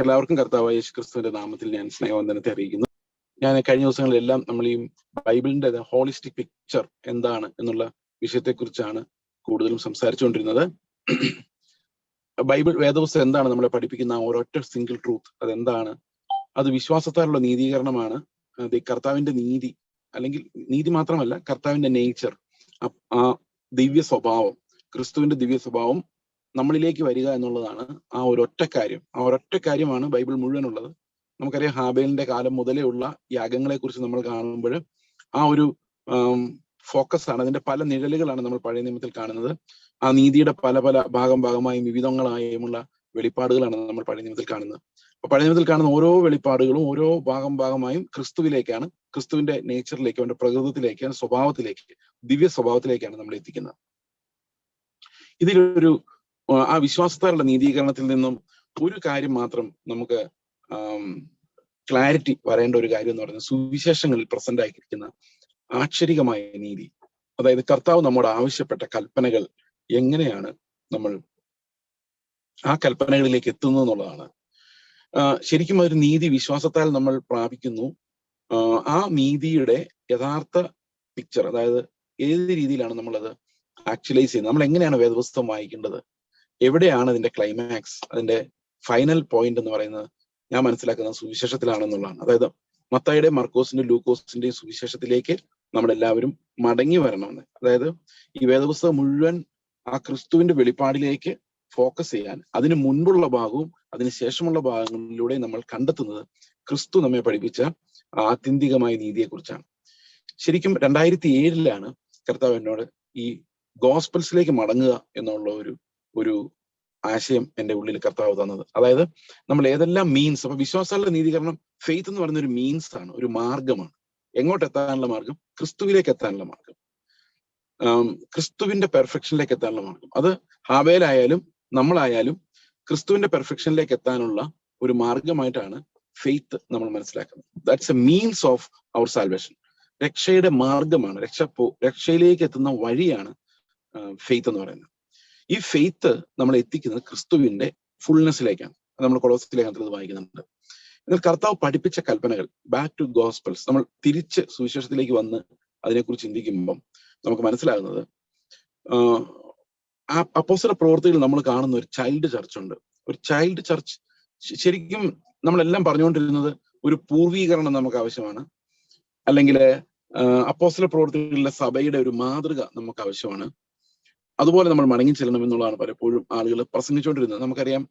നിങ്ങൾക്ക് എല്ലാവർക്കും കർത്താവായ യേശു ക്രിസ്തുവിന്റെ നാമത്തിൽ ഞാൻ സ്നേഹവന്ദനത്തെ അറിയിക്കുന്നു. ഞാൻ കഴിഞ്ഞ ദിവസങ്ങളിലെല്ലാം നമ്മൾ ഈ ബൈബിളിന്റെ ഹോളിസ്റ്റിക് പിക്ചർ എന്താണ് എന്നുള്ള വിഷയത്തെക്കുറിച്ചാണ് കൂടുതലും സംസാരിച്ചുകൊണ്ടിരുന്നത്. ബൈബിൾ വേദപുസ്തകം എന്താണ് നമ്മളെ പഠിപ്പിക്കുന്ന ഒരൊറ്റ സിംഗിൾ ട്രൂത്ത് അതെന്താണ്? അത് വിശ്വാസത്താലുള്ള നീതീകരണമാണ്. അത് കർത്താവിന്റെ നീതി അല്ലെങ്കിൽ നീതി മാത്രമല്ല കർത്താവിന്റെ നേച്ചർ ആ ദിവ്യ സ്വഭാവം ക്രിസ്തുവിന്റെ ദിവ്യ സ്വഭാവം നമ്മളിലേക്ക് വരിക എന്നുള്ളതാണ് ആ ഒരൊറ്റ കാര്യം. ആ ഒരൊറ്റ കാര്യമാണ് ബൈബിൾ മുഴുവനുള്ളത്. നമുക്കറിയാം ഹാബേലിന്റെ കാലം മുതലേ ഉള്ള യാഗങ്ങളെ കുറിച്ച് നമ്മൾ കാണുമ്പോൾ ആ ഒരു ഫോക്കസ് ആണ്. അതിന്റെ പല നിഴലുകളാണ് നമ്മൾ പഴയ നിയമത്തിൽ കാണുന്നത്. ആ നീതിയുടെ പല പല ഭാഗം ഭാഗമായും വിവിധങ്ങളായുമുള്ള വെളിപ്പാടുകളാണ് നമ്മൾ പഴയ നിയമത്തിൽ കാണുന്നത്. അപ്പൊ പഴയ നിയമത്തിൽ കാണുന്ന ഓരോ വെളിപ്പാടുകളും ഓരോ ഭാഗം ഭാഗമായും ക്രിസ്തുവിലേക്കാണ് ക്രിസ്തുവിന്റെ നേച്ചറിലേക്ക് അവന്റെ പ്രകൃതത്തിലേക്ക് സ്വഭാവത്തിലേക്ക് ദിവ്യ സ്വഭാവത്തിലേക്കാണ് നമ്മൾ എത്തിക്കുന്നത് ഇതിലൊരു ആ വിശ്വാസത്താരുടെ നീതീകരണത്തിൽ നിന്നും ഒരു കാര്യം മാത്രം നമുക്ക് ക്ലാരിറ്റി വരേണ്ട ഒരു കാര്യം എന്ന് പറയുന്നത് സുവിശേഷങ്ങളിൽ പ്രസന്റ് ആയിരിക്കുന്ന ആക്ഷരികമായ നീതി. അതായത് കർത്താവ് നമ്മോട് ആവശ്യപ്പെട്ട കൽപ്പനകൾ എങ്ങനെയാണ് നമ്മൾ ആ കൽപ്പനകളിലേക്ക് എത്തുന്നു എന്നുള്ളതാണ്. ശരിക്കും ഒരു നീതി വിശ്വാസത്താൽ നമ്മൾ പ്രാപിക്കുന്നു. ആ നീതിയുടെ യഥാർത്ഥ പിക്ചർ അതായത് ഏത് രീതിയിലാണ് നമ്മളത് ആക്ച്വലൈസ് ചെയ്യുന്നത്? നമ്മൾ എങ്ങനെയാണ് വേദപുസ്തകം വായിക്കേണ്ടത്? എവിടെയാണ് അതിന്റെ ക്ലൈമാക്സ് അതിന്റെ ഫൈനൽ പോയിന്റ് എന്ന് പറയുന്നത് ഞാൻ മനസ്സിലാക്കുന്നത് സുവിശേഷത്തിലാണെന്നുള്ളതാണ്. അതായത് മത്തായുടെ മർക്കോസിന്റെ ലൂക്കോസിന്റെയും സുവിശേഷത്തിലേക്ക് നമ്മളെല്ലാവരും മടങ്ങി വരണമെന്ന്. അതായത് ഈ വേദപുസ്തകം മുഴുവൻ ആ ക്രിസ്തുവിന്റെ വെളിപ്പാടിലേക്ക് ഫോക്കസ് ചെയ്യാൻ അതിനു മുൻപുള്ള ഭാഗവും അതിന് ശേഷമുള്ള ഭാഗങ്ങളിലൂടെ നമ്മൾ കണ്ടെത്തുന്നത് ക്രിസ്തു നമ്മെ പഠിപ്പിച്ച ആത്യന്തികമായ നീതിയെക്കുറിച്ചാണ്. ശരിക്കും രണ്ടായിരത്തി ഏഴിലാണ് കർത്താവ് എന്നോട് ഈ ഗോസ്പൽസിലേക്ക് മടങ്ങുക എന്നുള്ള ഒരു ഒരു ആശയം എന്റെ ഉള്ളിൽ കർത്താവ് തന്നത്. അതായത് നമ്മൾ ഏതെല്ലാം മീൻസ് അപ്പൊ വിശ്വാസങ്ങളുടെ നീതീകരണം ഫെയ്ത്ത് എന്ന് പറയുന്ന ഒരു മീൻസ് ആണ് ഒരു മാർഗമാണ്. എങ്ങോട്ട് എത്താനുള്ള മാർഗം? ക്രിസ്തുവിലേക്ക് എത്താനുള്ള മാർഗം. ക്രിസ്തുവിന്റെ പെർഫെക്ഷനിലേക്ക് എത്താനുള്ള മാർഗം. അത് ഹാബേലായാലും നമ്മളായാലും ക്രിസ്തുവിന്റെ പെർഫെക്ഷനിലേക്ക് എത്താനുള്ള ഒരു മാർഗമായിട്ടാണ് ഫെയ്ത്ത് നമ്മൾ മനസ്സിലാക്കുന്നത്. That's a means of our salvation രക്ഷയുടെ മാർഗമാണ് രക്ഷ രക്ഷയിലേക്ക് എത്തുന്ന വഴിയാണ് ഫെയ്ത്ത് എന്ന് പറയുന്നത്. ഈ ഫെയ്ത്ത് നമ്മൾ എത്തിക്കുന്നത് ക്രിസ്തുവിന്റെ ഫുൾനെസ്സിലേക്കാണ് നമ്മൾ കൊളോസിലേക്കാണ് വായിക്കുന്നുണ്ട്. എന്നാൽ കർത്താവ് പഠിപ്പിച്ച കൽപ്പനകൾ ബാക്ക് ടു ഗോസ്പൽസ് നമ്മൾ തിരിച്ച് സുവിശേഷത്തിലേക്ക് വന്ന് അതിനെക്കുറിച്ച് ചിന്തിക്കുമ്പം നമുക്ക് മനസ്സിലാകുന്നത് ആ അപ്പോസര പ്രവർത്തികൾ നമ്മൾ കാണുന്ന ഒരു ചൈൽഡ് ചർച്ച് ഉണ്ട്. ഒരു ചൈൽഡ് ചർച്ച് ശരിക്കും നമ്മളെല്ലാം പറഞ്ഞുകൊണ്ടിരുന്നത് ഒരു പൂർവീകരണം നമുക്ക് ആവശ്യമാണ്. അല്ലെങ്കിൽ അപ്പോസല പ്രവർത്തികളിലെ സഭയുടെ ഒരു മാതൃക നമുക്ക് ആവശ്യമാണ്. അതുപോലെ നമ്മൾ മടങ്ങി ചെല്ലണം എന്നുള്ളതാണ് പലപ്പോഴും ആളുകൾ പ്രസംഗിച്ചുകൊണ്ടിരുന്നത്. നമുക്കറിയാം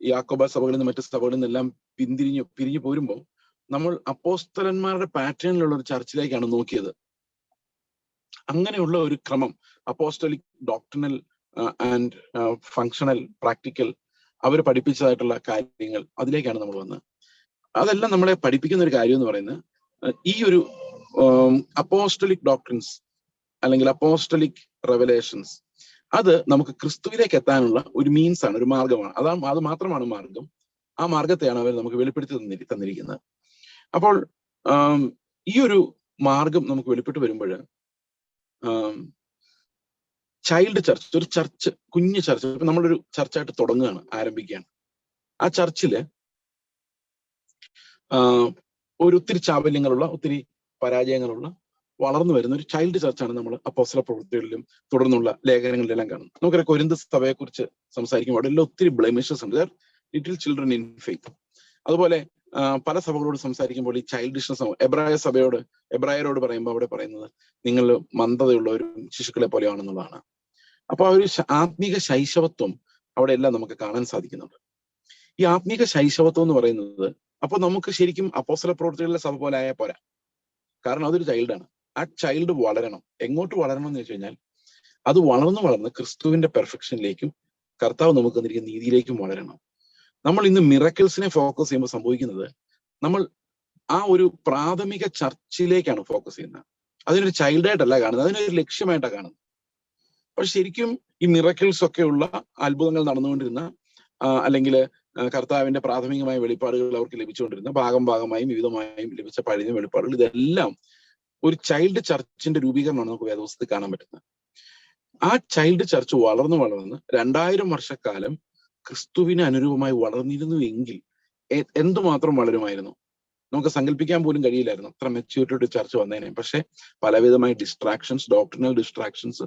ഈ ആക്കോബ സഭകളിൽ നിന്ന് മറ്റ് സഭകളിൽ നിന്നെല്ലാം പിന്തിരിഞ്ഞു പിരിഞ്ഞു പോരുമ്പോൾ നമ്മൾ അപ്പോസ്തലന്മാരുടെ പാറ്റേണിലുള്ള ഒരു ചർച്ചിലേക്കാണ് നോക്കിയത്. അങ്ങനെയുള്ള ഒരു ക്രമം apostolic doctrinal and functional practical അവർ പഠിപ്പിച്ചതായിട്ടുള്ള കാര്യങ്ങൾ അതിലേക്കാണ് നമ്മൾ വന്നത്. അതെല്ലാം നമ്മളെ പഠിപ്പിക്കുന്ന ഒരു കാര്യം എന്ന് പറയുന്നത് ഈ ഒരു അപ്പോസ്റ്റലിക് ഡോക്ടറിൻസ് അല്ലെങ്കിൽ അപ്പോസ്റ്റലിക് റെവലേഷൻസ് അത് നമുക്ക് ക്രിസ്തുവിലേക്ക് എത്താനുള്ള ഒരു മീൻസ് ആണ് ഒരു മാർഗമാണ് അതാണ് അത് മാത്രമാണ് മാർഗം ആ മാർഗത്തെയാണ് അവർ നമുക്ക് വെളിപ്പെടുത്തി തന്നി തന്നിരിക്കുന്നത്. അപ്പോൾ ഈ ഒരു മാർഗം നമുക്ക് വെളിപ്പെട്ട് വരുമ്പോൾ ചൈൽഡ് ചർച്ച് ഒരു ചർച്ച് കുഞ്ഞു ചർച്ച് ഇപ്പൊ നമ്മളൊരു ചർച്ചായിട്ട് തുടങ്ങുകയാണ് ആരംഭിക്കുകയാണ്. ആ ചർച്ചിൽ ഒരു ഒത്തിരി ചാബല്യങ്ങളുള്ള ഒത്തിരി പരാജയങ്ങളുള്ള വളർന്നു വരുന്ന ഒരു ചൈൽഡ് ചർച്ചാണ് നമ്മൾ അപ്പോസല പ്രവൃത്തികളിലും തുടർന്നുള്ള ലേഖനങ്ങളിലെല്ലാം കാണുന്നത്. നമുക്കറിയാം കൊരിന്ത സഭയെ കുറിച്ച് സംസാരിക്കുമ്പോൾ അവിടെ എല്ലാം ഒത്തിരി ബ്ലെമിഷസ് ഉണ്ട്. ലിറ്റിൽ ചിൽഡ്രൻ ഇൻ ഫെയ്ത്ത് അതുപോലെ പല സഭകളോട് സംസാരിക്കുമ്പോൾ ഈ ചൈൽഡിഷ്നസ് എബ്രായ സഭയോട് എബ്രായരോട് പറയുമ്പോൾ അവിടെ പറയുന്നത് നിങ്ങൾ മന്ദതയുള്ളവരും ശിശുക്കളെ പോലെയാണെന്നുള്ളതാണ്. അപ്പൊ ആ ഒരു ആത്മീക ശൈശവത്വം അവിടെ എല്ലാം നമുക്ക് കാണാൻ സാധിക്കുന്നുണ്ട്. ഈ ആത്മീക ശൈശവത്വം എന്ന് പറയുന്നത് അപ്പൊ നമുക്ക് ശരിക്കും അപ്പോസല പ്രവൃത്തികളിലെ സഭ പോലെ ആയാൽ പോരാ. കാരണം അതൊരു ചൈൽഡാണ് ആ ചൈൽഡ് വളരണം. എങ്ങോട്ട് വളരണം എന്ന് വെച്ച് കഴിഞ്ഞാൽ അത് വളർന്നു വളർന്ന് ക്രിസ്തുവിന്റെ പെർഫെക്ഷനിലേക്കും കർത്താവ് നമുക്ക് തന്നിരിക്കുന്ന നീതിയിലേക്കും വളരണം. നമ്മൾ ഇന്ന് മിറക്കിൾസിനെ ഫോക്കസ് ചെയ്യുമ്പോൾ സംഭവിക്കുന്നത് നമ്മൾ ആ ഒരു പ്രാഥമിക ചർച്ചിലേക്കാണ് ഫോക്കസ് ചെയ്യുന്നത്. അതിനൊരു ചൈൽഡായിട്ടല്ല കാണുന്നത് അതിനൊരു ലക്ഷ്യമായിട്ടാണ് കാണുന്നത്. പക്ഷെ ശരിക്കും ഈ മിറക്കിൾസ് ഒക്കെ ഉള്ള അത്ഭുതങ്ങൾ നടന്നുകൊണ്ടിരുന്ന അല്ലെങ്കിൽ കർത്താവിന്റെ പ്രാഥമികമായ വെളിപ്പാടുകൾ അവർക്ക് ലഭിച്ചുകൊണ്ടിരുന്ന ഭാഗം ഭാഗമായും വിവിധമായും ലഭിച്ച പഴയ വെളിപ്പാടുകൾ ഇതെല്ലാം ഒരു ചൈൽഡ് ചർച്ചിന്റെ രൂപീകരണമാണ് നമുക്ക് വേദപുസ്തകത്തിൽ കാണാൻ പറ്റുന്നത്. ആ ചൈൽഡ് ചർച്ച് വളർന്നു വളർന്ന് രണ്ടായിരം വർഷക്കാലം ക്രിസ്തുവിന് അനുരൂപമായി വളർന്നിരുന്നു എങ്കിൽ എന്തുമാത്രം വളരുമായിരുന്നു? നമുക്ക് സങ്കല്പിക്കാൻ പോലും കഴിയില്ലായിരുന്നു. അത്ര മെച്യൂരിറ്റി ചർച്ച വന്നതിനെ പക്ഷെ പലവിധമായ ഡിസ്ട്രാക്ഷൻസ് ഡോക്ടറിനൽ ഡിസ്ട്രാക്ഷൻസ്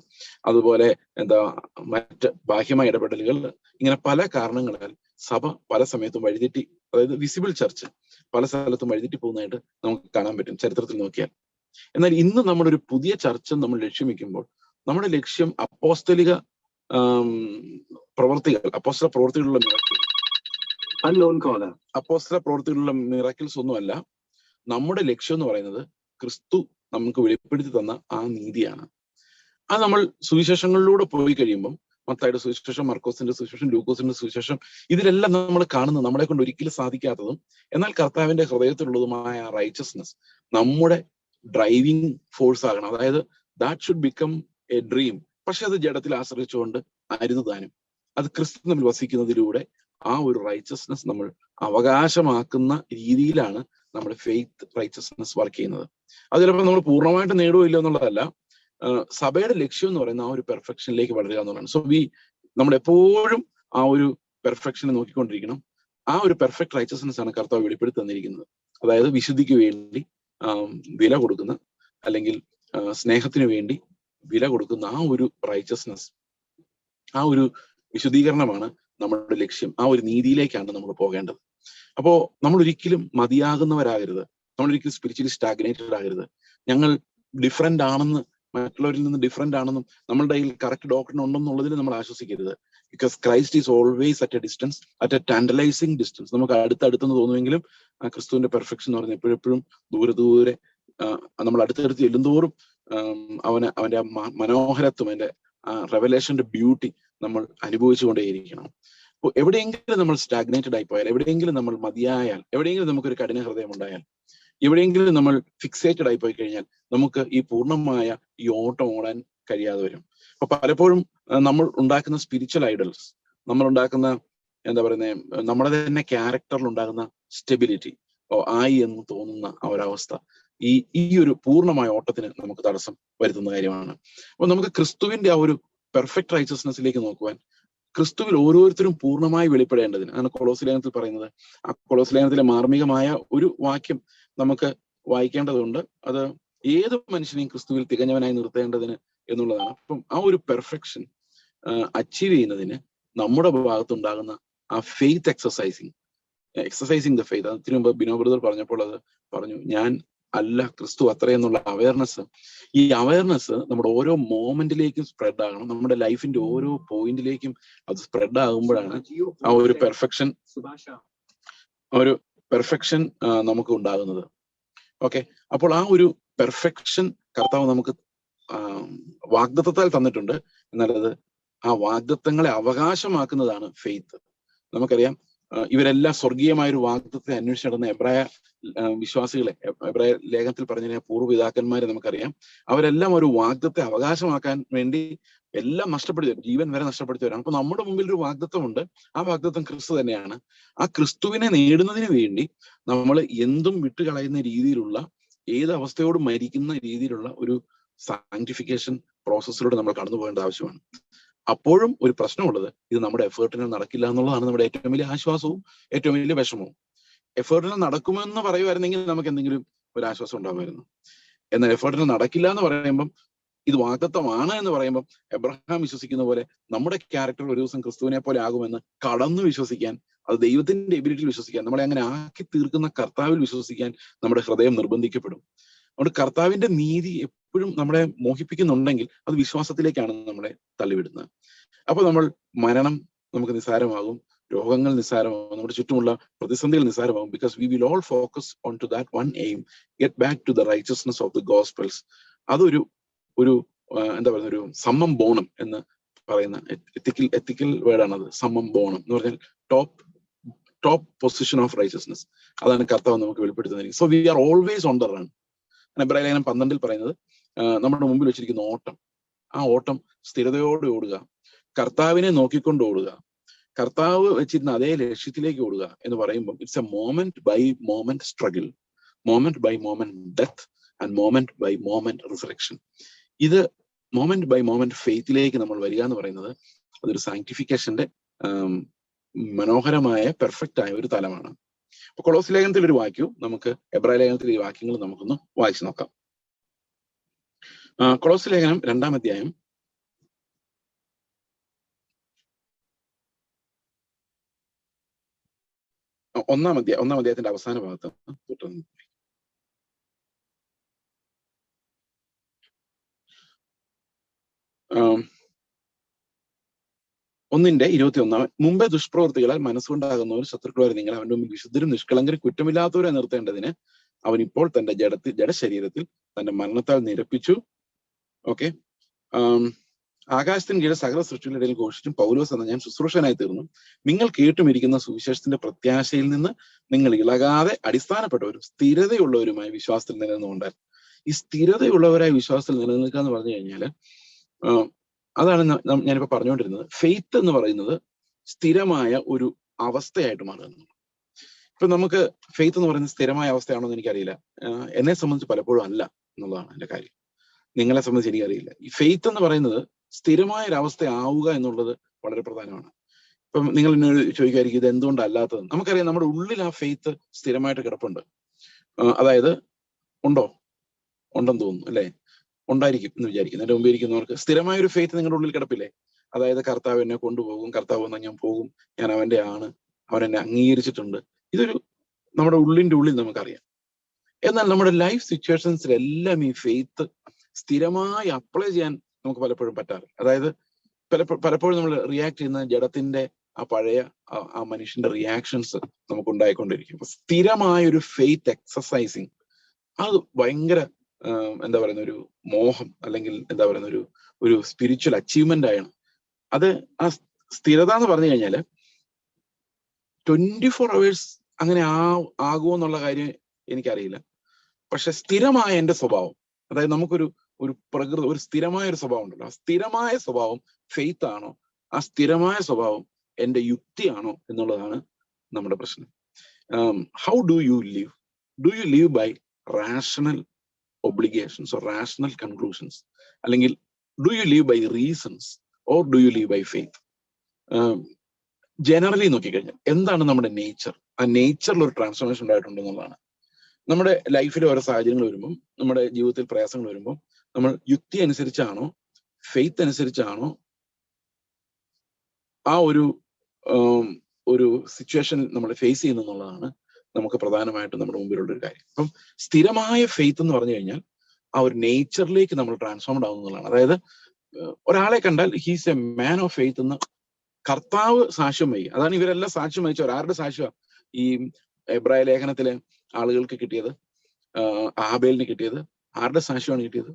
അതുപോലെ എന്താ മറ്റ് ബാഹ്യമായ ഇടപെടലുകൾ ഇങ്ങനെ പല കാരണങ്ങളാൽ സഭ പല സമയത്തും വഴിതെറ്റി അതായത് വിസിബിൾ ചർച്ച് പല സ്ഥലത്തും വഴിതെറ്റി പോകുന്നതായിട്ട് നമുക്ക് കാണാൻ പറ്റും. ചരിത്രത്തിൽ നോക്കിയാൽ. എന്നാൽ ഇന്ന് നമ്മുടെ ഒരു പുതിയ ചർച്ച നമ്മൾ ലക്ഷ്യം വെക്കുമ്പോൾ നമ്മുടെ ലക്ഷ്യം അപ്പോസ്തലിക പ്രവർത്തികൾ അപ്പോസ്തല പ്രവർത്തികളുള്ള മിറക്കിൾ Unknown caller. അപ്പോസ്തല പ്രവർത്തികളുള്ള മിറക്കിൾസ് ഒന്നുമല്ല നമ്മുടെ ലക്ഷ്യം എന്ന് പറയുന്നത് ക്രിസ്തു നമുക്ക് വെളിപ്പെടുത്തി തന്ന ആ നീതിയാണ്. അത് നമ്മൾ സുവിശേഷങ്ങളിലൂടെ പോയി കഴിയുമ്പം മത്തായുടെ സുവിശേഷം മർക്കോസിന്റെ സുവിശേഷം ലൂക്കോസിന്റെ സുവിശേഷം ഇതിലെല്ലാം നമ്മൾ കാണുന്നത് നമ്മളെ കൊണ്ട് ഒരിക്കലും സാധിക്കാത്തതും എന്നാൽ കർത്താവിന്റെ ഹൃദയത്തിലുള്ളതുമായ റൈച്ചസ്നെസ് നമ്മുടെ ഡ്രൈവിംഗ് ഫോഴ്സ് ആകണം. അതായത് that should become a dream പക്ഷെ അത് ജഡത്തിൽ ആശ്രയിച്ചുകൊണ്ട് അരുത് താനും. അത് ക്രിസ്തു നമ്മൾ വസിക്കുന്നതിലൂടെ ആ ഒരു റൈച്ചസ്നെസ് നമ്മൾ അവകാശമാക്കുന്ന രീതിയിലാണ് നമ്മുടെ ഫെയ്ത്ത് റൈച്ചസ്നെസ് വർക്ക് ചെയ്യുന്നത്. അത് ചിലപ്പോൾ നമ്മൾ പൂർണമായിട്ട് നേടുകയില്ല എന്നുള്ളതല്ല. സഭയുടെ ലക്ഷ്യം എന്ന് പറയുന്ന ആ ഒരു പെർഫെക്ഷനിലേക്ക് വളരുക എന്നുള്ളതാണ്. സോ വി നമ്മൾ എപ്പോഴും ആ ഒരു പെർഫെക്ഷനെ നോക്കിക്കൊണ്ടിരിക്കണം. ആ ഒരു പെർഫെക്റ്റ് റൈച്ചസ്നെസ് ആണ് കർത്താവ് വെളിപ്പെടുത്തി തന്നിരിക്കുന്നത്. അതായത് വിശുദ്ധിക്ക് വേണ്ടി വില കൊടുക്കുന്ന അല്ലെങ്കിൽ സ്നേഹത്തിന് വേണ്ടി വില കൊടുക്കുന്ന ആ ഒരു റൈച്ചസ്നെസ് ആ ഒരു വിശുദ്ധീകരണമാണ് നമ്മുടെ ലക്ഷ്യം ആ ഒരു നീതിയിലേക്കാണ് നമ്മൾ പോകേണ്ടത്. അപ്പോ നമ്മൾ ഒരിക്കലും മതിയാകുന്നവരാകരുത്. നമ്മൾ ഒരിക്കലും സ്പിരിച്വലി സ്റ്റാഗ്നേറ്റഡ് ആകരുത്. ഞങ്ങൾ ഡിഫറെന്റ് ആണെന്ന് മറ്റുള്ളവരിൽ നിന്ന് ഡിഫറെന്റ് ആണെന്നും നമ്മളുടെ കയ്യിൽ കറക്റ്റ് ഡോക്ടറിന് ഉണ്ടെന്നുള്ളതിൽ നമ്മൾ ആശ്വസിക്കരുത്. Because Christ is always at a distance at a tantalizing distance നമുക്ക് അടുത്തടുത്തെന്ന് തോന്നുമെങ്കിലും ക്രിസ്തുവിന്റെ പെർഫെക്ഷൻ എന്ന് പറയുന്നത് എപ്പോഴെപ്പോഴും ദൂരെ ദൂരെ നമ്മൾ അടുത്തടുത്ത് ചെല്ലുന്തോറും അവന് അവന്റെ മനോഹരത്വം അതിന്റെ റെവലേഷന്റെ ബ്യൂട്ടി നമ്മൾ അനുഭവിച്ചുകൊണ്ടേയിരിക്കണം. അപ്പോൾ എവിടെയെങ്കിലും നമ്മൾ സ്റ്റാഗ്നേറ്റഡ് ആയി പോയാൽ എവിടെയെങ്കിലും നമ്മൾ മതിയായാൽ എവിടെയെങ്കിലും നമുക്കൊരു കഠിന ഹൃദയം ഉണ്ടായാൽ എവിടെയെങ്കിലും നമ്മൾ ഫിക്സേറ്റഡ് ആയി പോയി കഴിഞ്ഞാൽ നമുക്ക് ഈ പൂർണമായ ഈ ഓട്ടം ഓടാൻ കഴിയാതെ വരും. അപ്പൊ പലപ്പോഴും നമ്മൾ ഉണ്ടാക്കുന്ന സ്പിരിച്വൽ ഐഡൽസ് നമ്മൾ ഉണ്ടാക്കുന്ന എന്താ പറയുന്നത് നമ്മുടെ തന്നെ ക്യാരക്ടറിൽ ഉണ്ടാകുന്ന സ്റ്റെബിലിറ്റി ഓ ആയി എന്ന് തോന്നുന്ന ആ ഒരവസ്ഥ ഈ ഈ ഒരു പൂർണമായ ഓട്ടത്തിന് നമുക്ക് തടസ്സം വരുത്തുന്ന കാര്യമാണ്. അപ്പൊ നമുക്ക് ക്രിസ്തുവിന്റെ ആ ഒരു പെർഫെക്റ്റ് റൈച്ചസ്നെസ്സിലേക്ക് നോക്കുവാൻ ക്രിസ്തുവിൽ ഓരോരുത്തരും പൂർണമായി വെളിപ്പെടേണ്ടതിന് ആണ് കൊളോസ് ലേഖനത്തിൽ പറയുന്നത് ആ കൊളോസ് ലേഖനത്തിലെ മാർമികമായ ഒരു വാക്യം നമുക്ക് വായിക്കേണ്ടതുണ്ട് അത് ഏത് മനുഷ്യനെയും ക്രിസ്തുവിൽ തികഞ്ഞവനായി നിർത്തേണ്ടതിന് എന്നുള്ളതാണ്. അപ്പം ആ ഒരു പെർഫെക്ഷൻ അച്ചീവ് ചെയ്യുന്നതിന് നമ്മുടെ ഭാഗത്തുണ്ടാകുന്ന ആ faith exercising exercising the faith അതിന് മുമ്പ് ബിനോ ബ്രദർ പറഞ്ഞപ്പോൾ അത് പറഞ്ഞു ഞാൻ അല്ല ക്രിസ്തു അത്രയെന്നുള്ള അവയർനെസ് ഈ അവയർനെസ് നമ്മുടെ ഓരോ മോമെന്റിലേക്കും സ്പ്രെഡ് ആകണം. നമ്മുടെ ലൈഫിന്റെ ഓരോ പോയിന്റിലേക്കും അത് സ്പ്രെഡ് ആകുമ്പോഴാണ് ആ ഒരു പെർഫെക്ഷൻ ഒരു പെർഫെക്ഷൻ നമുക്ക് ഉണ്ടാകുന്നത്. ഓക്കെ അപ്പോൾ ആ ഒരു പെർഫെക്ഷൻ കർത്താവ് നമുക്ക് വാഗ്ദത്തത്താൽ തന്നിട്ടുണ്ട്. എന്നാൽ അത് ആ വാഗ്ദത്വങ്ങളെ അവകാശമാക്കുന്നതാണ് ഫെയ്ത്ത് നമുക്കറിയാം ഇവരെല്ലാം സ്വർഗീയമായ ഒരു വാഗ്ദത്തെ അന്വേഷിച്ച് നടന്ന എബ്രായ വിശ്വാസികളെ എബ്രായ ലേഖനത്തിൽ പറഞ്ഞ പൂർവപിതാക്കന്മാരെ നമുക്കറിയാം. അവരെല്ലാം ഒരു വാഗ്ദത്തെ അവകാശമാക്കാൻ വേണ്ടി എല്ലാം നഷ്ടപ്പെടുത്തി ജീവൻ വരെ നഷ്ടപ്പെടുത്തിയവരാണ് അപ്പൊ നമ്മുടെ മുമ്പിൽ ഒരു വാഗ്ദത്വമുണ്ട്. ആ വാഗ്ദത്വം ക്രിസ്തു തന്നെയാണ്. ആ ക്രിസ്തുവിനെ നേടുന്നതിന് വേണ്ടി നമ്മൾ എന്തും വിട്ടുകളയുന്ന രീതിയിലുള്ള ഏത് അവസ്ഥയോടും മരിക്കുന്ന രീതിയിലുള്ള ഒരു സാങ്ക്ടിഫിക്കേഷൻ പ്രോസസ്സിലൂടെ നമ്മൾ കടന്നു പോകേണ്ട ആവശ്യമാണ്. അപ്പോഴും ഒരു പ്രശ്നമുള്ളത്. ഇത് നമ്മുടെ എഫേർട്ടിന് നടക്കില്ല എന്നുള്ളതാണ് നമ്മുടെ ഏറ്റവും വലിയ ആശ്വാസവും ഏറ്റവും വലിയ വിഷമവും. എഫേർട്ടിന് നടക്കുമെന്ന് പറയുമായിരുന്നെങ്കിൽ നമുക്ക് എന്തെങ്കിലും ഒരു ആശ്വാസം ഉണ്ടാകുമായിരുന്നു എന്നാൽ എഫേർട്ടിന് നടക്കില്ല എന്ന് പറയുമ്പം ഇത് വാഗത്വമാണ് എന്ന് പറയുമ്പം എബ്രഹാം വിശ്വസിക്കുന്ന പോലെ നമ്മുടെ ക്യാരക്ടർ ഒരു ദിവസം ക്രിസ്തുവിനെ പോലെ ആകുമെന്ന് കടന്നു വിശ്വസിക്കാൻ അത് ദൈവത്തിന്റെ എബിലിറ്റിയിൽ വിശ്വസിക്കാൻ നമ്മളെ അങ്ങനെ ആക്കി തീർക്കുന്ന കർത്താവിൽ വിശ്വസിക്കാൻ നമ്മുടെ ഹൃദയം നിർബന്ധിക്കപ്പെടും. അതുകൊണ്ട് കർത്താവിന്റെ നീതി എപ്പോഴും നമ്മളെ മോഹിപ്പിക്കുന്നുണ്ടെങ്കിൽ അത് വിശ്വാസത്തിലേക്കാണ് നമ്മളെ തള്ളിവിടുന്നത്. അപ്പൊ നമ്മൾ മരണം നമുക്ക് നിസ്സാരമാകും രോഗങ്ങൾ നിസ്സാരമാകും നമ്മുടെ ചുറ്റുമുള്ള പ്രതിസന്ധികൾ നിസ്സാരമാകും because we will all focus on to that one aim get back to the righteousness of the gospels അതൊരു ഒരു എന്താ പറയുന്ന ഒരു സമ്മം ബോണം എന്ന് പറയുന്ന എത്തിക്കൽ എത്തിക്കൽ വേർഡാണ് അത് സമ്മം ബോണം എന്ന് പറഞ്ഞാൽ top top position of righteousness അതാണ് കർത്താവ് നമുക്ക് വെളിപ്പെടുത്തുന്നത് so we are always on the run എബ്രാഹിം പന്ത്രണ്ടിൽ പറയുന്നത് നമ്മുടെ മുമ്പിൽ വെച്ചിരിക്കുന്ന ഓട്ടം. ആ ഓട്ടം സ്ഥിരതയോടെ ഓടുക. കർത്താവിനെ നോക്കിക്കൊണ്ട് ഓടുക. കർത്താവ് വെച്ചിരുന്ന അതേ ലക്ഷ്യത്തിലേക്ക് ഓടുക എന്ന് പറയുമ്പോൾ it's a moment by moment struggle moment by moment death and moment by moment reflection ഇത് മോമെന്റ് ബൈ മോമെന്റ് ഫെയ്ത്തിലേക്ക് നമ്മൾ വരിക എന്ന് പറയുന്നത് അതൊരു സയന്റിഫിക്കേഷന്റെ മനോഹരമായ പെർഫെക്റ്റ് ആയ ഒരു തലമാണ്. കൊളോസ് ലേഖനത്തിൽ ഒരു വാക്യവും നമുക്ക് എബ്രായ ലേഖനത്തിൽ ഈ വാക്യങ്ങൾ നമുക്കൊന്ന് വായിച്ചു നോക്കാം. കൊളോസ് ലേഖനം രണ്ടാം അധ്യായം. ഒന്നാം അധ്യായം ഒന്നാം അധ്യായത്തിന്റെ അവസാന ഭാഗത്ത് തൊട്ടൊന്ന് ആം, ഒന്നിന്റെ ഇരുപത്തി ഒന്നാം മുമ്പേ ദുഷ്പ്രവൃത്തികളാൽ മനസ്സുകൊണ്ടാകുന്നവർ ശത്രുക്കളായി നിങ്ങൾ അവന്റെ മുമ്പിൽ വിശുദ്ധരും നിഷ്കളങ്കരും കുറ്റമില്ലാത്തവരെ നിർത്തേണ്ടതിന് അവൻ ഇപ്പോൾ തന്റെ ജഡത്തിൽ ജഡശരീരത്തിൽ തന്റെ മരണത്താൽ നിരപ്പിച്ചു. ഓക്കെ. ആകാശത്തിന് കീഴെ സകല ഇടയിൽ ഘോഷിച്ചും പൗലോസ് എന്ന ഞാൻ ശുശ്രൂഷനായി തീർന്നു. നിങ്ങൾ കേട്ടുമിരിക്കുന്ന സുവിശേഷത്തിന്റെ പ്രത്യാശയിൽ നിന്ന് നിങ്ങൾ ഇളകാതെ അടിസ്ഥാനപ്പെട്ടവരും സ്ഥിരതയുള്ളവരുമായ വിശ്വാസത്തിൽ നിലനിന്നുകൊണ്ടാൽ. ഈ സ്ഥിരതയുള്ളവരായ വിശ്വാസത്തിൽ നിലനിൽക്കുക എന്ന് പറഞ്ഞു കഴിഞ്ഞാൽ അതാണ് ഞാനിപ്പോ പറഞ്ഞുകൊണ്ടിരുന്നത്. ഫെയ്ത്ത് എന്ന് പറയുന്നത് സ്ഥിരമായ ഒരു അവസ്ഥയായിട്ട് മാറുന്നു. ഇപ്പൊ നമുക്ക് ഫെയ്ത്ത് എന്ന് പറയുന്നത് സ്ഥിരമായ അവസ്ഥയാണോ എന്ന് എനിക്കറിയില്ല. എന്നെ സംബന്ധിച്ച് പലപ്പോഴും അല്ല എന്നുള്ളതാണ് എന്റെ കാര്യം. നിങ്ങളെ സംബന്ധിച്ച് എനിക്കറിയില്ല. ഈ ഫെയ്ത്ത് എന്ന് പറയുന്നത് സ്ഥിരമായ ഒരു അവസ്ഥ ആവുക എന്നുള്ളത് വളരെ പ്രധാനമാണ്. ഇപ്പം നിങ്ങൾ എന്നോട് ചോദിക്കായിരിക്കും ഇത് എന്തുകൊണ്ടല്ലാത്തത്? നമുക്കറിയാം നമ്മുടെ ഉള്ളിൽ ആ ഫെയ്ത്ത് സ്ഥിരമായിട്ട് കിടപ്പുണ്ട്. അതായത് ഉണ്ടോ? ഉണ്ടെന്ന് തോന്നുന്നു അല്ലെ? ഉണ്ടായിരിക്കും എന്ന് വിചാരിക്കുന്നു. എന്റെ മുമ്പ് ഇരിക്കുന്നവർക്ക് സ്ഥിരമായ ഒരു ഫെയ്ത്ത് നിങ്ങളുടെ ഉള്ളിൽ കിടപ്പില്ലേ? അതായത് കർത്താവ് എന്നെ കൊണ്ടുപോകും കർത്താവ് വന്നാൽ ഞാൻ പോകും ഞാൻ അവന്റെ ആണ് അവൻ എന്നെ അംഗീകരിച്ചിട്ടുണ്ട്. ഇതൊരു നമ്മുടെ ഉള്ളിന്റെ ഉള്ളിൽ നമുക്കറിയാം. എന്നാൽ നമ്മുടെ ലൈഫ് സിറ്റുവേഷൻസിലെല്ലാം ഈ ഫെയ്ത്ത് സ്ഥിരമായി അപ്ലൈ ചെയ്യാൻ നമുക്ക് പലപ്പോഴും പറ്റാറ് അതായത് പലപ്പോ- പലപ്പോഴും നമ്മൾ റിയാക്ട് ചെയ്യുന്ന ജഡത്തിന്റെ ആ പഴയ ആ- ആ മനുഷ്യന്റെ റിയാക്ഷൻസ് നമുക്ക് ഉണ്ടായിക്കൊണ്ടിരിക്കും സ്ഥിരമായ ഒരു ഫെയ്ത്ത് എക്സസൈസിങ് അത് ഭയങ്കര എന്താ പറയുന്ന ഒരു മോഹം അല്ലെങ്കിൽ എന്താ പറയുന്ന ഒരു ഒരു സ്പിരിച്വൽ അച്ചീവ്മെന്റ് ആയാണ്. അത് ആ സ്ഥിരത എന്ന് പറഞ്ഞു കഴിഞ്ഞാൽ ട്വന്റി ഫോർ അവേഴ്സ് അങ്ങനെ ആ ആകുമോ എന്നുള്ള കാര്യം എനിക്കറിയില്ല. പക്ഷെ സ്ഥിരമായ എന്റെ സ്വഭാവം അതായത് നമുക്കൊരു ഒരു പ്രകൃതി ഒരു സ്ഥിരമായ ഒരു സ്വഭാവം ഉണ്ടല്ലോ ആ സ്ഥിരമായ സ്വഭാവം ഫെയ്ത്ത് ആണോ ആ സ്ഥിരമായ സ്വഭാവം എന്റെ യുക്തിയാണോ എന്നുള്ളതാണ് നമ്മുടെ പ്രശ്നം. How do you live do you live by rational obligations or rational conclusions അല്ലെങ്കിൽ do you live by reasons or do you live by faith generally നോക്കിക്കഴിഞ്ഞാൽ എന്താണ് നമ്മുടെ നേച്ചർ ആ നേച്ചറിൽ ഒരു ട്രാൻസ്ഫോർമേഷൻ ഉണ്ടായിട്ടുണ്ടെന്നുള്ളതാണ്. നമ്മുടെ ലൈഫിൽ ഓരോ സാഹചര്യങ്ങൾ വരുമ്പോൾ നമ്മുടെ ജീവിതത്തിൽ പ്രയാസങ്ങൾ വരുമ്പോൾ നമ്മൾ യുക്തി അനുസരിച്ചാണോ ഫെയ്ത്ത് അനുസരിച്ചാണോ ആ ഒരു ഒരു സിറ്റുവേഷൻ നമ്മൾ ഫേസ് ചെയ്യുന്നുള്ളതാണ് നമുക്ക് പ്രധാനമായിട്ടും നമ്മുടെ മുമ്പിലുള്ള ഒരു കാര്യം. അപ്പം സ്ഥിരമായ ഫെയ്ത്ത് എന്ന് പറഞ്ഞു കഴിഞ്ഞാൽ ആ ഒരു നേച്ചറിലേക്ക് നമ്മൾ ട്രാൻസ്ഫോംഡ് ആവുന്നതാണ്. അതായത് ഒരാളെ കണ്ടാൽ he's a man of faith എന്ന് കർത്താവ് സാക്ഷ്യം വഹിക്കുക അതാണ് ഇവരെല്ലാം സാക്ഷ്യം വഹിച്ചവർ ആരുടെ സാക്ഷ്യമാണ് ഈ എബ്രായ ലേഖനത്തിലെ ആളുകൾക്ക് കിട്ടിയത് ആബേലിന് കിട്ടിയത് ആരുടെ സാക്ഷ്യമാണ് കിട്ടിയത്?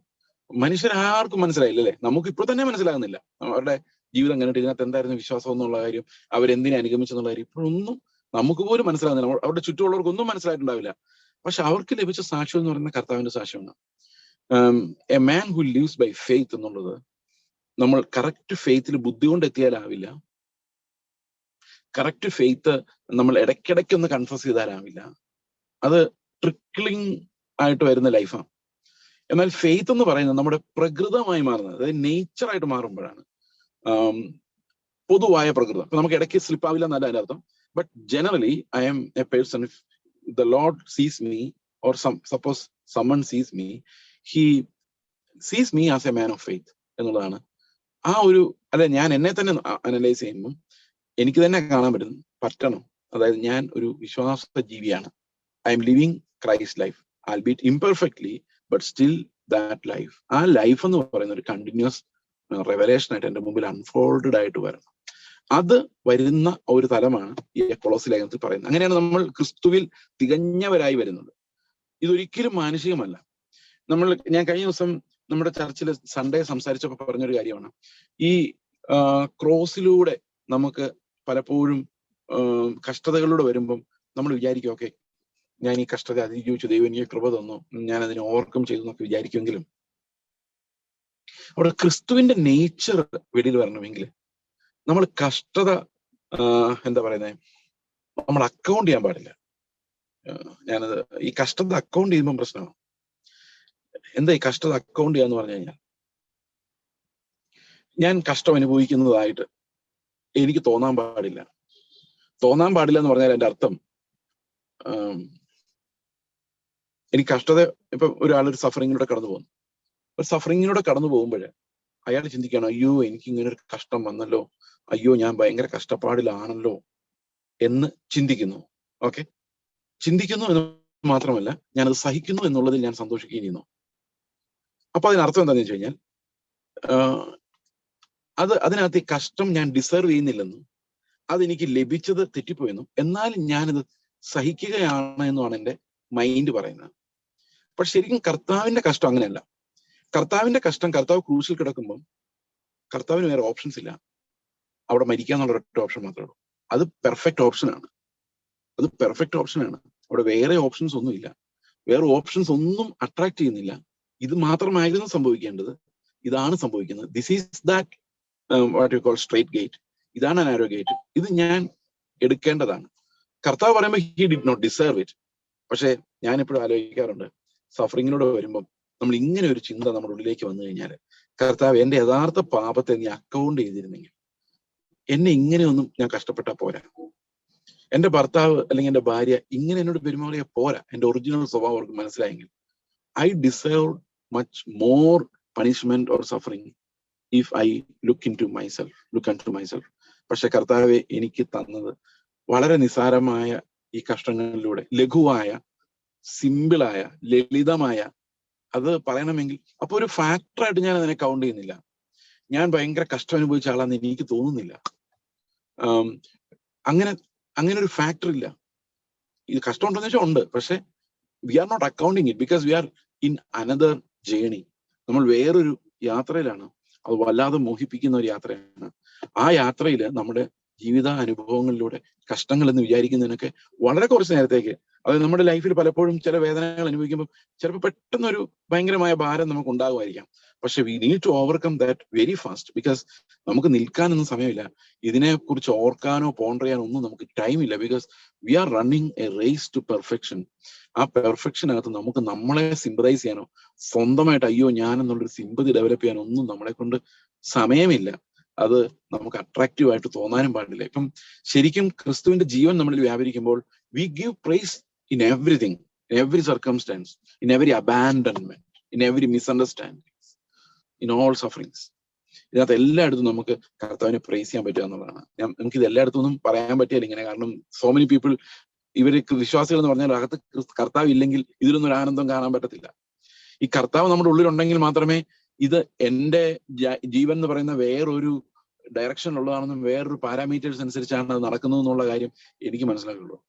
മനുഷ്യർ ആർക്കും മനസ്സിലായില്ല അല്ലെ നമുക്ക് ഇപ്പോൾ തന്നെ മനസ്സിലാകുന്നില്ല. അവരുടെ ജീവിതം കണ്ടിട്ട് ഇതിനകത്ത് എന്തായിരുന്നു വിശ്വാസം എന്നുള്ള കാര്യം? അവരെന്തിനെ അനുഗമിച്ചെന്നുള്ള കാര്യം? ഇപ്പോഴൊന്നും നമുക്ക് പോലും മനസ്സിലാകുന്നില്ല. അവ- അവരുടെ ചുറ്റുമുള്ളവർക്കൊന്നും മനസ്സിലായിട്ടുണ്ടാവില്ല. പക്ഷെ അവർക്ക് ലഭിച്ച സാക്ഷ്യം എന്ന് പറയുന്ന കർത്താവിന്റെ സാക്ഷ്യമാണ്. A man who lives by faith എന്നുള്ളത് നമ്മൾ കറക്റ്റ് ഫെയ്ത്തിൽ ബുദ്ധി കൊണ്ട് എത്തിയാലാവില്ല. കറക്റ്റ് ഫെയ്ത്ത് നമ്മൾ ഇടയ്ക്കിടയ്ക്ക് ഒന്ന് കൺഫസ് ചെയ്താലാവില്ല. അത് ട്രിക്കിളിങ് ആയിട്ട് വരുന്ന ലൈഫാണ് എന്നാൽ ഫെയ്ത്ത് എന്ന് പറയുന്നത് നമ്മുടെ പ്രകൃതമായി മാറുന്നത് അതായത് നേച്ചറായിട്ട് മാറുമ്പോഴാണ്. പൊതുവായ പ്രകൃതം. അപ്പൊ നമുക്ക് ഇടയ്ക്ക് സ്ലിപ്പ് ആവില്ല എന്നല്ല അതിന്റെ അർത്ഥം. But generally I am a person if the Lord sees me or suppose someone sees me he sees me as a man of faith എന്നുള്ളതാണ്. ആ ഒരു അല്ലെ ഞാൻ എന്നെ തന്നെ അനലൈസ് ചെയ്യുമ്പോൾ എനിക്ക് തന്നെ കാണാൻ പറ്റുന്നു പറ്റണം. അതായത് ഞാൻ ഒരു വിശ്വാസ ജീവിയാണ്. I am living Christ life I beat imperfectly but still that life ആ ലൈഫ് എന്ന് പറയുന്ന ഒരു കണ്ടിന്യൂസ് റെവലേഷൻ ആയിട്ട് എന്റെ മുമ്പിൽ അൺഫോൾഡഡ് ആയിട്ട് വരണം. അത് വരുന്ന ഒരു തലമാണ് ഈ കൊളോസ് ലേഖനത്തിൽ പറയുന്നത്. അങ്ങനെയാണ് നമ്മൾ ക്രിസ്തുവിൽ തികഞ്ഞവരായി വരുന്നത്. ഇതൊരിക്കലും മാനുഷികമല്ല. നമ്മൾ ഞാൻ കഴിഞ്ഞ ദിവസം നമ്മുടെ ചർച്ചിൽ സൺഡേ സംസാരിച്ചപ്പോൾ പറഞ്ഞൊരു കാര്യമാണ്. ഈ ക്രോസിലൂടെ നമുക്ക് പലപ്പോഴും കഷ്ടതകളിലൂടെ വരുമ്പം നമ്മൾ വിചാരിക്കും ഓക്കെ ഞാൻ ഈ കഷ്ടത അതിജീവിച്ചു ദൈവം എനിക്ക് കൃപ തന്നു. ഞാൻ അതിനെ ഓവർകം ചെയ്തു എന്നൊക്കെ വിചാരിക്കുമെങ്കിലും അവിടെ ക്രിസ്തുവിന്റെ നേച്ചർ വെളിയിൽ വരണമെങ്കിൽ നമ്മൾ കഷ്ടത എന്താ പറയുന്നത് നമ്മൾ അക്കൗണ്ട് ചെയ്യാൻ പാടില്ല. ഞാനത് ഈ കഷ്ടത അക്കൗണ്ട് ചെയ്യുമ്പോൾ പ്രശ്നമാണ് എന്താ ഈ കഷ്ടത അക്കൗണ്ട് ചെയ്യാന്ന് പറഞ്ഞു കഴിഞ്ഞാൽ? ഞാൻ കഷ്ടം അനുഭവിക്കുന്നതായിട്ട് എനിക്ക് തോന്നാൻ പാടില്ല. തോന്നാൻ പാടില്ല എന്ന് പറഞ്ഞാൽ എന്റെ അർത്ഥം എനിക്ക് കഷ്ടത ഇപ്പൊ ഒരാളൊരു സഫറിങ്ങിലൂടെ കടന്നു പോകുന്നു. ഒരു സഫറിങ്ങിലൂടെ കടന്നു പോകുമ്പോൾ അയാൾ ചിന്തിക്കണം അയ്യോ എനിക്ക് ഇങ്ങനെ ഒരു കഷ്ടം വന്നല്ലോ. അയ്യോ ഞാൻ ഭയങ്കര കഷ്ടപ്പാടിലാണല്ലോ. എന്ന് ചിന്തിക്കുന്നു. ഓക്കെ? ചിന്തിക്കുന്നു എന്ന് മാത്രമല്ല ഞാനത് സഹിക്കുന്നു എന്നുള്ളതിൽ ഞാൻ സന്തോഷിക്കുകയും ചെയ്യുന്നു. അപ്പൊ അതിനർത്ഥം എന്താണെന്ന് വെച്ച് കഴിഞ്ഞാൽ അത് അതിനകത്ത് ഈ കഷ്ടം ഞാൻ ഡിസേർവ് ചെയ്യുന്നില്ലെന്നും അതെനിക്ക് ലഭിച്ചത് തെറ്റിപ്പോയെന്നും എന്നാലും ഞാനത് സഹിക്കുകയാണ് എന്നുമാണ് എന്റെ മൈൻഡ് പറയുന്നത്. പക്ഷെ ശരിക്കും കർത്താവിന്റെ കഷ്ടം അങ്ങനെയല്ല. കർത്താവിന്റെ കഷ്ടം കർത്താവ് ക്രൂസിൽ കിടക്കുമ്പോൾ കർത്താവിന് വേറെ ഓപ്ഷൻസ് ഇല്ല. അവിടെ മരിക്കുക എന്നുള്ള ഒറ്റ ഓപ്ഷൻ മാത്രമേ ഉള്ളൂ. അത് പെർഫെക്റ്റ് ഓപ്ഷനാണ് അത് പെർഫെക്റ്റ് ഓപ്ഷനാണ് അവിടെ വേറെ ഓപ്ഷൻസ് ഒന്നുമില്ല വേറെ ഓപ്ഷൻസ് ഒന്നും അട്രാക്ട് ചെയ്യുന്നില്ല. ഇത് മാത്രമായിരുന്നു സംഭവിക്കേണ്ടത്. ഇതാണ് സംഭവിക്കുന്നത്. This is that what you call straight gate ഇതാണ് അനാരോ ഗേറ്റ് ഇത് ഞാൻ എടുക്കേണ്ടതാണ്. കർത്താവ് പറയുമ്പോൾ he did not deserve it പക്ഷേ ഞാൻ എപ്പോഴും ആലോചിക്കാറുണ്ട്. സഫറിങ്ങിലൂടെ വരുമ്പം നമ്മൾ ഇങ്ങനെ ഒരു ചിന്ത നമ്മുടെ ഉള്ളിലേക്ക് വന്നു കഴിഞ്ഞാൽ കർത്താവ് എന്റെ യഥാർത്ഥ പാപത്തെ നീ അക്കൗണ്ട് ചെയ്തിരുന്നെങ്കിൽ എന്നെ ഇങ്ങനെയൊന്നും ഞാൻ കഷ്ടപ്പെട്ടാ പോരാ. എന്റെ ഭർത്താവ് അല്ലെങ്കിൽ എന്റെ ഭാര്യ ഇങ്ങനെ എന്നോട് പെരുമാറിയ പോരാ. എന്റെ ഒറിജിനൽ സ്വഭാവം അവർക്ക് മനസ്സിലായെങ്കിൽ I deserve much more punishment or suffering if I look into myself look unto myself പക്ഷെ കർത്താവെ എനിക്ക് തന്നത് വളരെ നിസാരമായ ഈ കഷ്ടങ്ങളിലൂടെ ലഘുവായ സിമ്പിളായ ലളിതമായ അത് പറയണമെങ്കിൽ അപ്പൊ ഒരു ഫാക്ടറായിട്ട് ഞാൻ അതിനെ കൗണ്ട് ചെയ്യുന്നില്ല. ഞാൻ ഭയങ്കര കഷ്ടം അനുഭവിച്ച ആളാന്ന് എനിക്ക് തോന്നുന്നില്ല. അങ്ങനെ അങ്ങനെ ഒരു ഫാക്ടർ ഇല്ല. ഇത് കഷ്ടം ഉണ്ടെന്ന് വെച്ചാൽ ഉണ്ട് പക്ഷെ we are not accounting it because we are in another journey നമ്മൾ വേറൊരു യാത്രയിലാണ്. അത് വല്ലാതെ മോഹിപ്പിക്കുന്ന ഒരു യാത്രയാണ്. ആ യാത്രയിൽ നമ്മുടെ ജീവിത അനുഭവങ്ങളിലൂടെ കഷ്ടങ്ങൾ എന്ന് വിചാരിക്കുന്നതിനൊക്കെ വളരെ കുറച്ച് നേരത്തേക്ക് അത് നമ്മുടെ ലൈഫിൽ പലപ്പോഴും ചില വേദനകൾ അനുഭവിക്കുമ്പോൾ ചിലപ്പോൾ പെട്ടെന്നൊരു ഭയങ്കരമായ ഭാരം നമുക്ക് ഉണ്ടാകുമായിരിക്കാം. പക്ഷെ we need to overcome that very fast because നമുക്ക് നിൽക്കാനൊന്നും സമയമില്ല. ഇതിനെ കുറിച്ച് ഓർക്കാനോ പോണ്ടർ ചെയ്യാനോ ഒന്നും നമുക്ക് ടൈം ഇല്ല because we are running a race to perfection ആ പെർഫെക്ഷനകത്ത് നമുക്ക് നമ്മളെ സിമ്പതൈസ് ചെയ്യാനോ സ്വന്തമായിട്ട് അയ്യോ ഞാൻ എന്നുള്ളൊരു സിമ്പതി ഡെവലപ്പ് ചെയ്യാനോ ഒന്നും നമ്മളെ കൊണ്ട് സമയമില്ല. അത് നമുക്ക് അട്രാക്റ്റീവ് ആയിട്ട് തോന്നാനും പാടില്ല. ഇപ്പം ശരിക്കും ക്രിസ്തുവിന്റെ ജീവൻ നമ്മളിൽ വ്യാപരിക്കുമ്പോൾ we give praise in everything, in every circumstance, in every abandonment, in every misunderstandings, in all sufferings. ഇതിനകത്ത് എല്ലായിടത്തും നമുക്ക് കർത്താവിനെ പ്രേസ് ചെയ്യാൻ പറ്റുക എന്നുള്ളതാണ്. ഞാൻ നമുക്ക് ഇത് എല്ലായിടത്തും പറയാൻ പറ്റില്ല ഇങ്ങനെ കാരണം സോ മെനി പീപ്പിൾ ഇവർ വിശ്വാസികൾ എന്ന് പറഞ്ഞാൽ അകത്ത് കർത്താവ് ഇല്ലെങ്കിൽ ഇതിലൊന്നും ഒരു ആനന്ദം കാണാൻ പറ്റത്തില്ല. ഈ കർത്താവ് നമ്മുടെ ഉള്ളിലുണ്ടെങ്കിൽ മാത്രമേ ഇത് എന്റെ ജ- ജീവൻ എന്ന് പറയുന്ന വേറൊരു ഡയറക്ഷൻ ഉള്ളതാണെന്നും വേറൊരു പാരാമീറ്റേഴ്സ് അനുസരിച്ചാണ് അത് നടക്കുന്നത് എന്നുള്ള കാര്യം എനിക്ക് മനസ്സിലാക്കുള്ളൂ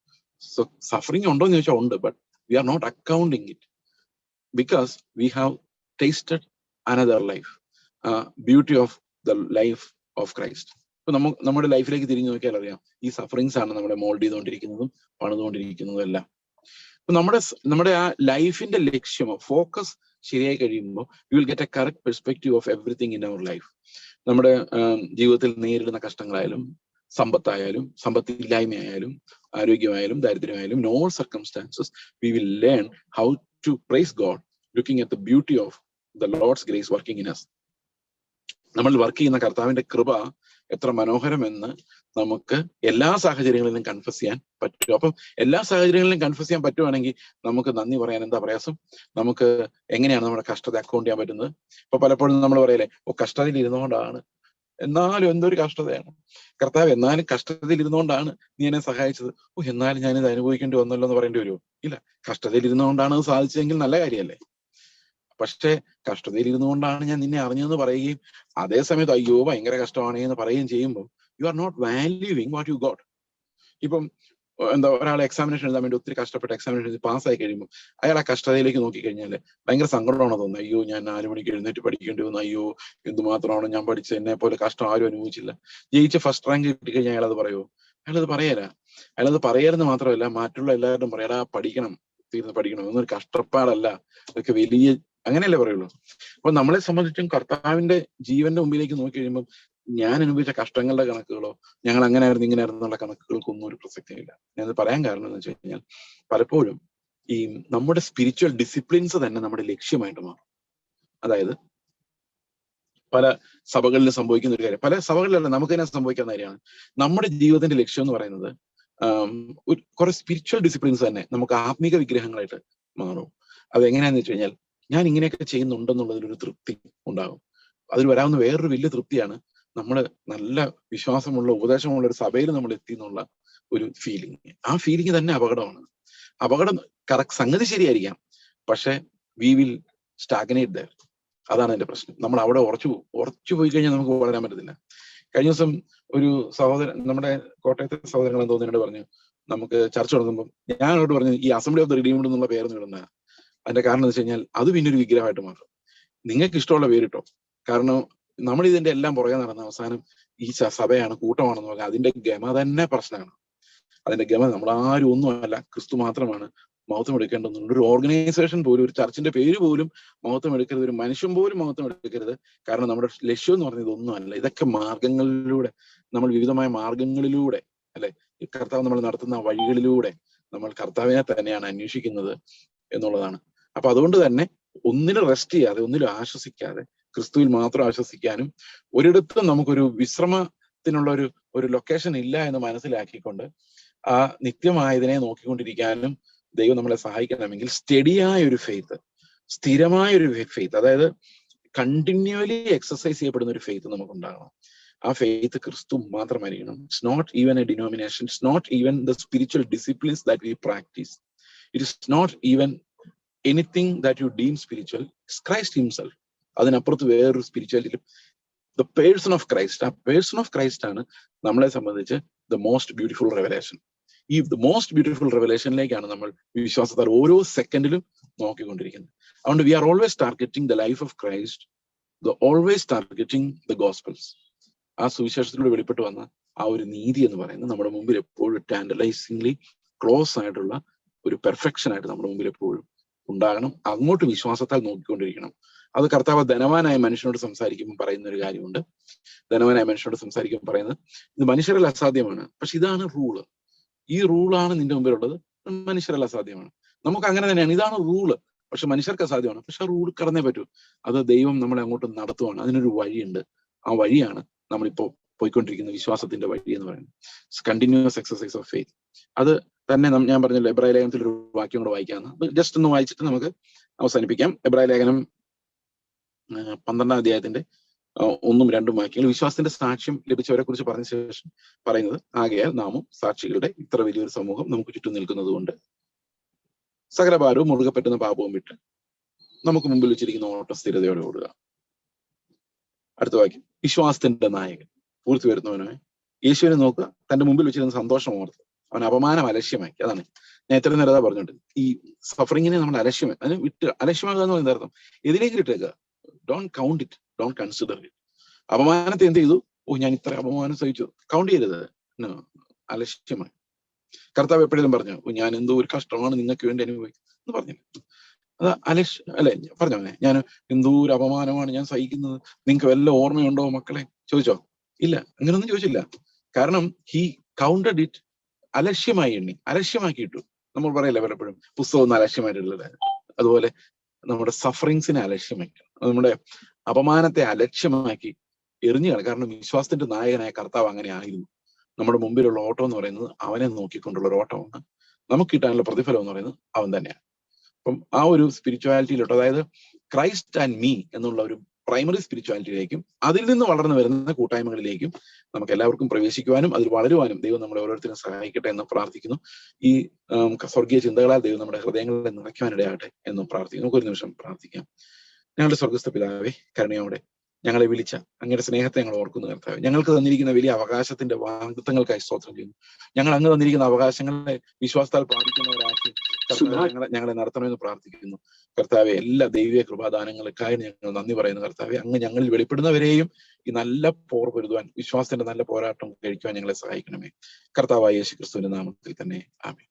സഫറിങ് ഉണ്ടോ എന്ന് ചോദിച്ചാൽ ഉണ്ട് but we are not accounting it because we have tasted another life beauty of the life of Christ ഇപ്പൊ നമുക്ക് നമ്മുടെ ലൈഫിലേക്ക് തിരിഞ്ഞു നോക്കിയാൽ അറിയാം ഈ സഫറിങ്സ് ആണ് നമ്മളെ മോൾഡ് ചെയ്തുകൊണ്ടിരിക്കുന്നതും പണിതുകൊണ്ടിരിക്കുന്നതും എല്ലാം. അപ്പൊ നമ്മുടെ നമ്മുടെ ആ ലൈഫിന്റെ ലക്ഷ്യമോ ഫോക്കസ് ശരിയായി കഴിയുമ്പോൾ you will get a correct perspective of everything in our life നമ്മുടെ ജീവിതത്തിൽ നേരിടുന്ന കഷ്ടങ്ങളായാലും സമ്പത്തായാലും സമ്പത്തില്ലായ്മയായാലും ആരോഗ്യമായാലും ദാരിദ്ര്യമായാലും no circumstances we will learn how to praise God looking at the beauty of the Lord's grace working in us നമ്മൾ work ചെയ്യുന്ന കർത്താവിന്റെ കൃപ എത്ര മനോഹരമെന്ന് നമുക്ക് എല്ലാ സാഹചര്യങ്ങളിലും കൺഫസ് ചെയ്യാൻ പറ്റും. അപ്പം എല്ലാ സാഹചര്യങ്ങളിലും കൺഫസ് ചെയ്യാൻ പറ്റുവാണെങ്കിൽ നമുക്ക് നന്ദി പറയാൻ എന്താ പ്രയാസം? നമുക്ക് എങ്ങനെയാണ് നമ്മുടെ കഷ്ടത അക്കൗണ്ട് ചെയ്യാൻ പറ്റുന്നത്? ഇപ്പൊ പലപ്പോഴും നമ്മൾ പറയലേ ഓ കഷ്ടതയിൽ ഇരുന്നുകൊണ്ടാണ് എന്നാലും എന്തൊരു കഷ്ടതയാണ്. കർത്താവ് എന്നാലും കഷ്ടതയിൽ ഇരുന്നുകൊണ്ടാണ് നീ എന്നെ സഹായിച്ചത്. ഓ എന്നാലും ഞാനിത് അനുഭവിക്കേണ്ടി വന്നല്ലോ എന്ന് പറയേണ്ടി വരുമോ? ഇല്ല. കഷ്ടതയിൽ ഇരുന്നുകൊണ്ടാണ് അത് സാധിച്ചതെങ്കിൽ നല്ല കാര്യമല്ലേ? പക്ഷേ കഷ്ടതയിൽ ഇരുന്നുകൊണ്ടാണ് ഞാൻ നിന്നെ അറിഞ്ഞതെന്ന് പറയുകയും അതേസമയത്ത് അയ്യോ ഭയങ്കര കഷ്ടമാണ് എന്ന് പറയുകയും ചെയ്യുമ്പോൾ you are not valuing what you got ഇപ്പം എന്താ ഒരാൾ എക്സാമിനേഷൻ എഴുതാൻ വേണ്ടി ഒത്തിരി കഷ്ടപ്പെട്ട് എക്സാമിനേഷൻ എഴുതി പാസ്സായി കഴിയുമ്പോൾ അയാൾ ആ കഷ്ടതയിലേക്ക് നോക്കിക്കഴിഞ്ഞാൽ ഭയങ്കര സങ്കടമാണ് തോന്നുന്നത് അയ്യോ ഞാൻ നാല് മണിക്ക് എഴുന്നേറ്റ് പഠിക്കേണ്ടി വന്നു. അയ്യോ എന്തുമാത്രമാണ് ഞാൻ പഠിച്ചത്? എന്നെ പോലെ കഷ്ടം ആരും അനുഭവിച്ചില്ല. ജയിച്ച് ഫസ്റ്റ് റാങ്ക് കിട്ടിക്കഴിഞ്ഞാൽ അയാൾ അത് പറയുമോ അയാളത് പറയല. അയാളത് പറയലെന്ന് മാത്രമല്ല മറ്റുള്ള എല്ലാവരും പറയടാ പഠിക്കണം. തീർന്ന് പഠിക്കണം. എന്നൊരു കഷ്ടപ്പാടല്ല. അതൊക്കെ വലിയ അങ്ങനെയല്ലേ പറയുള്ളൂ. അപ്പൊ നമ്മളെ സംബന്ധിച്ചും കർത്താവിന്റെ ജീവന്റെ മുമ്പിലേക്ക് നോക്കി കഴിയുമ്പോൾ ഞാൻ അനുഭവിച്ച കഷ്ടങ്ങളുടെ കണക്കുകളോ ഞങ്ങൾ അങ്ങനെ ആയിരുന്നു ഇങ്ങനെ ആയിരുന്നു എന്നുള്ള കണക്കുകൾക്കൊന്നും ഒരു പ്രസക്തിയില്ല. ഞാനത് പറയാൻ കാരണം എന്ന് വെച്ച് കഴിഞ്ഞാൽ പലപ്പോഴും ഈ നമ്മുടെ സ്പിരിച്വൽ ഡിസിപ്ലിൻസ് തന്നെ നമ്മുടെ ലക്ഷ്യമായിട്ട് മാറും. അതായത് പല സഭകളിലും സംഭവിക്കുന്ന ഒരു കാര്യം പല സഭകളിലല്ല നമുക്ക് തന്നെ സംഭവിക്കുന്ന കാര്യമാണ്. നമ്മുടെ ജീവിതത്തിന്റെ ലക്ഷ്യം എന്ന് പറയുന്നത് കുറെ സ്പിരിച്വൽ ഡിസിപ്ലിൻസ് തന്നെ നമുക്ക് ആത്മീക വിഗ്രഹങ്ങളായിട്ട് മാറും. അത് എങ്ങനെയാന്ന് വെച്ച് കഴിഞ്ഞാൽ ഞാൻ ഇങ്ങനെയൊക്കെ ചെയ്യുന്നുണ്ടെന്നുള്ളതിൽ ഒരു തൃപ്തി ഉണ്ടാകും. അതിൽ വരാവുന്ന വേറൊരു വലിയ തൃപ്തിയാണ് നമ്മൾ നല്ല വിശ്വാസമുള്ള ഉപദേശമുള്ള ഒരു സഭയിൽ നമ്മൾ എത്തി എന്നുള്ള ഒരു ഫീലിംഗ് ആ ഫീലിംഗ് തന്നെ അപകടമാണ്. അപകടം കറക്റ്റ് സംഗതി ശരിയായിരിക്കാം. പക്ഷെ വി വിൽ സ്റ്റാഗ്നേറ്റ് ദർ അതാണ് എന്റെ പ്രശ്നം. നമ്മൾ അവിടെ ഉറച്ചു പോകും ഉറച്ചു പോയി കഴിഞ്ഞാൽ നമുക്ക് വളരാൻ പറ്റത്തില്ല. കഴിഞ്ഞ ദിവസം ഒരു സഹോദരൻ നമ്മുടെ കോട്ടയത്തെ സഹോദരങ്ങൾ എന്തോ എന്നോട് പറഞ്ഞു. നമുക്ക് ചർച്ച തുടങ്ങുമ്പോൾ ഞാൻ അവരോട് പറഞ്ഞു ഈ അസംബ്ലി ഓഫ് ദ റിഡീംഡ് എന്നുള്ള പേര് ഇടുന്ന. അതിന്റെ കാരണം എന്ന് വെച്ച് കഴിഞ്ഞാൽ അത് പിന്നെ ഒരു വിഗ്രഹമായിട്ട് മാറും. നിങ്ങൾക്ക് ഇഷ്ടമുള്ള പേരിട്ടോ. കാരണം നമ്മൾ ഇതിന്റെ എല്ലാം പുറകെ നടന്ന അവസാനം ഈ സഭയാണ് കൂട്ടമാണെന്ന് പറഞ്ഞാൽ അതിന്റെ ഗമ തന്നെ പ്രശ്നമാണ്. അതിന്റെ ഗമ നമ്മൾ ആരും ഒന്നുമല്ല ക്രിസ്തു മാത്രമാണ് മഹത്വം എടുക്കേണ്ടതുണ്ട് ഒരു ഓർഗനൈസേഷൻ പോലും ഒരു ചർച്ചിന്റെ പേര് പോലും മഹത്വം എടുക്കരുത് ഒരു മനുഷ്യൻ പോലും മഹത്വം എടുക്കരുത്. കാരണം നമ്മുടെ ലക്ഷ്യം എന്ന് പറയുന്നത് ഒന്നുമല്ല. ഇതൊക്കെ മാർഗങ്ങളിലൂടെ നമ്മൾ വിവിധമായ മാർഗങ്ങളിലൂടെ അല്ലെ? കർത്താവ് നമ്മൾ നടത്തുന്ന വഴികളിലൂടെ നമ്മൾ കർത്താവിനെ തന്നെയാണ് അന്വേഷിക്കുന്നത് എന്നുള്ളതാണ്. അപ്പൊ അതുകൊണ്ട് തന്നെ ഒന്നിനും റെസ്റ്റ് ചെയ്യാതെ ഒന്നിലും ആശ്വസിക്കാതെ ക്രിസ്തുവിൽ മാത്രം ആശ്വസിക്കാനും ഒരിടത്തും നമുക്കൊരു വിശ്രമത്തിനുള്ള ഒരു ഒരു ലൊക്കേഷൻ ഇല്ല എന്ന് മനസ്സിലാക്കിക്കൊണ്ട് ആ നിത്യമായതിനെ നോക്കിക്കൊണ്ടിരിക്കാനും ദൈവം നമ്മളെ സഹായിക്കണമെങ്കിൽ സ്റ്റഡിയായ ഒരു ഫെയ്ത്ത് സ്ഥിരമായ ഒരു ഫെയ്ത്ത് അതായത് കണ്ടിന്യൂലി എക്സസൈസ് ചെയ്യപ്പെടുന്ന ഒരു ഫെയ്ത്ത് നമുക്ക് ഉണ്ടാകണം ആ ഫെയ്ത്ത് ക്രിസ്തു മാത്രമായിരിക്കണം it's not even a denomination it's not even the spiritual disciplines that we practice it is not even anything that you deem spiritual Christ himself അതിനപ്പുറത്ത് വേറൊരു spirituality the person of Christ ആ person of Christ ആണ് നമ്മളെ സംബന്ധിച്ച് the most beautiful revelation ഈ the most beautiful റെവലേഷനിലേക്കാണ് നമ്മൾ വിശ്വാസത്താൽ ഓരോ സെക്കൻഡിലും നോക്കിക്കൊണ്ടിരിക്കുന്നത്. അതുകൊണ്ട് we are always targeting the life of Christ the always targeting the gospels ആ സുവിശേഷത്തിലൂടെ വെളിപ്പെട്ട് വന്ന ആ ഒരു നീതി എന്ന് പറയുന്നത് നമ്മുടെ മുമ്പിൽ എപ്പോഴും ടാൻഡലൈസിംഗ്ലി ക്ലോസ് ആയിട്ടുള്ള ഒരു പെർഫെക്ഷൻ ആയിട്ട് നമ്മുടെ മുമ്പിൽ എപ്പോഴും ഉണ്ടാകണം. അങ്ങോട്ട് വിശ്വാസത്താൽ നോക്കിക്കൊണ്ടിരിക്കണം. അത് കർത്താവ് ധനവാനായ മനുഷ്യനോട് സംസാരിക്കുമ്പോൾ പറയുന്ന ഒരു കാര്യമുണ്ട്. ധനവാനായ മനുഷ്യനോട് സംസാരിക്കുമ്പോൾ പറയുന്നത് ഇത് മനുഷ്യരിൽ അസാധ്യമാണ്. പക്ഷെ ഇതാണ് റൂൾ. ഈ റൂളാണ് നിന്റെ മുമ്പിലുള്ളത്. മനുഷ്യരല്ല അസാധ്യമാണ്. നമുക്ക് അങ്ങനെ തന്നെയാണ്. ഇതാണ് റൂൾ. പക്ഷെ മനുഷ്യർക്ക് അസാധ്യമാണ്. പക്ഷെ ആ റൂൾ കടന്നേ പറ്റൂ. അത് ദൈവം നമ്മളെ അങ്ങോട്ട് നടത്തുവാണ്. അതിനൊരു വഴിയുണ്ട്. ആ വഴിയാണ് നമ്മളിപ്പോ പോയിക്കൊണ്ടിരിക്കുന്ന വിശ്വാസത്തിന്റെ വഴി എന്ന് പറയുന്നത്. കണ്ടിന്യൂസ് എക്സസൈസ് ഓഫ് ഫെയ്ത്ത് അത് തന്നെ ഞാൻ പറഞ്ഞല്ലോ എബ്രാഹിം ലേഖനത്തിൽ ഒരു വാക്യം കൂടെ വായിക്കാമെന്ന് ജസ്റ്റ് ഒന്ന് വായിച്ചിട്ട് നമുക്ക് അവസാനിപ്പിക്കാം. എബ്രാഹിം ലേഖനം പന്ത്രണ്ടാം അധ്യായത്തിന്റെ ഒന്നും രണ്ടും വാക്യങ്ങൾ വിശ്വാസത്തിന്റെ സാക്ഷ്യം ലഭിച്ചവരെ കുറിച്ച് പറഞ്ഞ ശേഷം പറയുന്നത് ആകയാൽ നാമും സാക്ഷികളുടെ ഇത്ര വലിയൊരു സമൂഹം നമുക്ക് ചുറ്റും നിൽക്കുന്നത് കൊണ്ട് സകലഭാരവും മുറുകെ പറ്റുന്ന പാപവും വിട്ട് നമുക്ക് മുമ്പിൽ വെച്ചിരിക്കുന്ന ഓട്ട സ്ഥിരതയോടെ ഓടുക. അടുത്ത വാക്യം വിശ്വാസത്തിന്റെ നായകൻ. പൂർത്തി വരുന്നവനെ യേശുവിനെ നോക്കുക തന്റെ മുമ്പിൽ വെച്ചിരുന്ന സന്തോഷം ഓർത്ത് അവൻ അപമാനം അലക്ഷ്യമാക്കി. അതാണ് ഞാൻ എത്ര നേരതാ ഈ സഫറിങ്ങിനെ നമ്മൾ അലക്ഷ്യമായി അതിന് വിട്ട് അലക്ഷ്യമാകുക എന്ന് പറയുന്ന അർത്ഥം എതിലേക്ക് ഇട്ടേക്കുക. Don't count it don't consider it അപമാനത്തെ എന്ത് ചെയ്തു? ഓ ഞാൻ ഇത്ര അപമാനം സഹിച്ചു. കൗണ്ട് ചെയ്യരുത്. അലക്ഷ്യമായി കർത്താവ് എപ്പോഴും പറഞ്ഞു "ഓ, ഞാൻ എന്തോ ഒരു കഷ്ടമാണ് നിങ്ങൾക്ക് വേണ്ടി അനുഭവിക്കുന്നത് എന്ന് പറഞ്ഞില്ല. അത് അലക്ഷ അല്ലെ പറഞ്ഞോനെ ഞാൻ എന്തോ ഒരു അപമാനമാണ് ഞാൻ സഹിക്കുന്നത്. നിങ്ങൾക്ക് വല്ല ഓർമ്മയുണ്ടോ മക്കളെ? ചോദിച്ചോ? ഇല്ല. അങ്ങനൊന്നും ചോദിച്ചില്ല. കാരണം ഹി കൗണ്ടഡ് ഇറ്റ് അലക്ഷ്യമായി എണ്ണി. അലക്ഷ്യമാക്കിയിട്ടു. നമ്മൾ പറയില്ല പലപ്പോഴും? പുസ്തകം ഒന്നും അലക്ഷ്യമായിട്ടുള്ളത്. അതുപോലെ നമ്മുടെ സഫറിങ്സിനെ അലക്ഷ്യമാക്കണം നമ്മുടെ അപമാനത്തെ അലക്ഷ്യമാക്കി എറിഞ്ഞു കാരണം വിശ്വാസത്തിന്റെ നായകനായ കർത്താവ് അങ്ങനെ ആയിരുന്നു നമ്മുടെ മുമ്പിലുള്ള ഓട്ടം എന്ന് പറയുന്നത് അവനെ നോക്കിക്കൊണ്ടുള്ള ഒരു ഓട്ടമാണ്. നമുക്ക് കിട്ടാനുള്ള പ്രതിഫലം എന്ന് പറയുന്നത് അവൻ തന്നെയാണ്. അപ്പം ആ ഒരു സ്പിരിച്വാലിറ്റിയിലോട്ട് അതായത് ക്രൈസ്റ്റ് ആൻഡ് മീ എന്നുള്ള ഒരു പ്രൈമറി സ്പിരിച്വാലിറ്റിയിലേക്കും അതിൽ നിന്ന് വളർന്നു വരുന്ന കൂട്ടായ്മകളിലേക്കും നമുക്ക് എല്ലാവർക്കും പ്രവേശിക്കുവാനും അതിൽ വളരുവാനും ദൈവം നമ്മളെ ഓരോരുത്തരും സഹായിക്കട്ടെ എന്ന് പ്രാർത്ഥിക്കുന്നു. ഈ സ്വർഗീയ ചിന്തകളാൽ ദൈവം നമ്മുടെ ഹൃദയങ്ങളെ നിറയ്ക്കുവാനിടയാകട്ടെ എന്നും പ്രാർത്ഥിക്കുന്നു. നമുക്ക് ഒരു നിമിഷം പ്രാർത്ഥിക്കാം. ഞങ്ങളുടെ സ്വർഗസ്ഥ പിതാവേ കരുണയോടെ ഞങ്ങളെ വിളിച്ച അങ്ങയുടെ സ്നേഹത്തെ ഞങ്ങൾ ഓർക്കുന്നു കർത്താവ്. ഞങ്ങൾക്ക് തന്നിരിക്കുന്ന വലിയ അവകാശത്തിന്റെ വാഗ്ദത്തങ്ങൾക്കായി സ്തോത്രം ചെയ്യുന്നു. ഞങ്ങൾ അങ്ങ് തന്നിരിക്കുന്ന അവകാശങ്ങളെ വിശ്വാസത്താൽ പാലിക്കുന്നവരാക്കി കർത്താവേ, ഞങ്ങളെ ഞങ്ങളെ നടത്തണമെന്ന് പ്രാർത്ഥിക്കുന്നു. കർത്താവെ എല്ലാ ദൈവിക കൃപാദാനങ്ങൾക്കായി ഞങ്ങൾ നന്ദി പറയുന്നു കർത്താവെ. അങ്ങ് ഞങ്ങളിൽ വെളിപ്പെടുന്നവരെയും ഈ നല്ല പോർ പൊരുതുവാൻ വിശ്വാസത്തിന്റെ നല്ല പോരാട്ടം കഴിക്കുവാൻ ഞങ്ങളെ സഹായിക്കണമേ. കർത്താവായ യേശു ക്രിസ്തുവിന്റെ നാമത്തിൽ തന്നെ. ആമേ